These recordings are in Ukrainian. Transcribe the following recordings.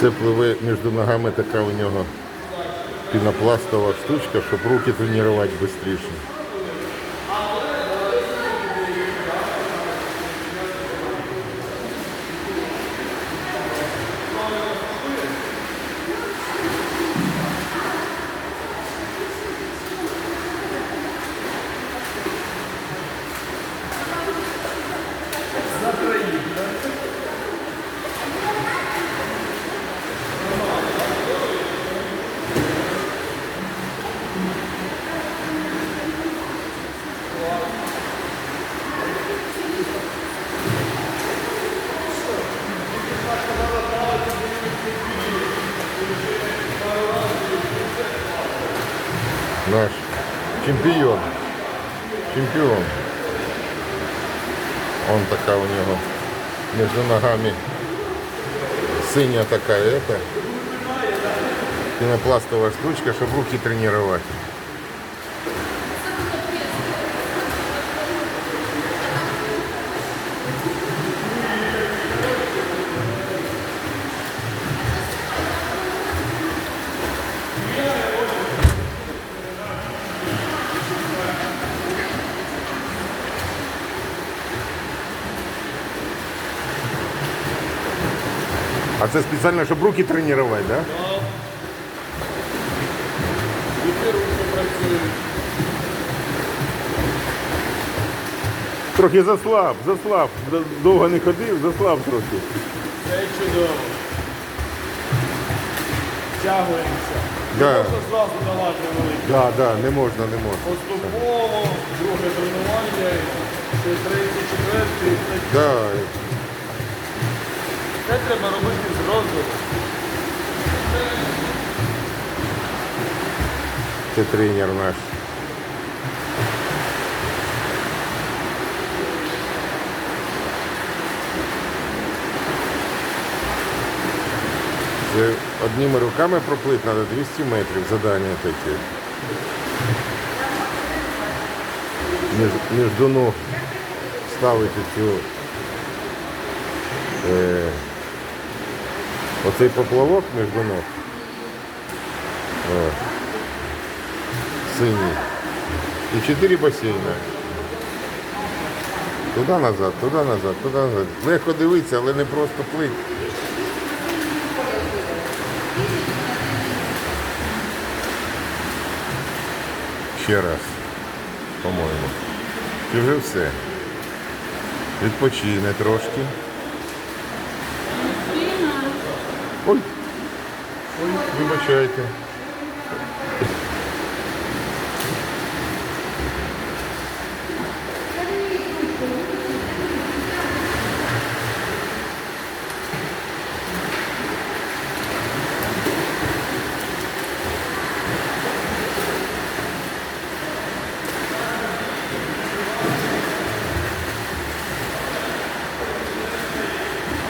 Це пливе між ногами така у нього пінопластова штучка, щоб руки тренувати швидше. Наш чемпіон. Чемпіон. Он така у нього між ногами синя така это, пінопластова штучка, щоб руки тренувати. А це спеціально, щоб руки тренувати, так? Трохи заслаб, заслаб. Довго не ходив, заслаб трохи. Це чудово. Тягуємося. Да. Можна зразу давати великі. Да, да, не можна, не можна. Поступово, друге тренування, ще третій, четвертий. Да. Це треба робити. Це тренер наш. Це одними руками проплити треба 200 метрів задання таке. Між, між ног ставити цю оцей поплавок між ног. Синій. І чотири басейни. Туди назад, туди назад, туди назад. Легко дивитися, але не просто плить. Ще раз, по-моєму. І вже все. Відпочине трошки. Ой. Ой, вибачайте.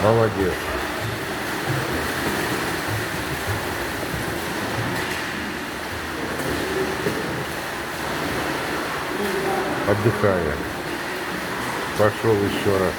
Молодец. Отдыхая. Пошел еще раз.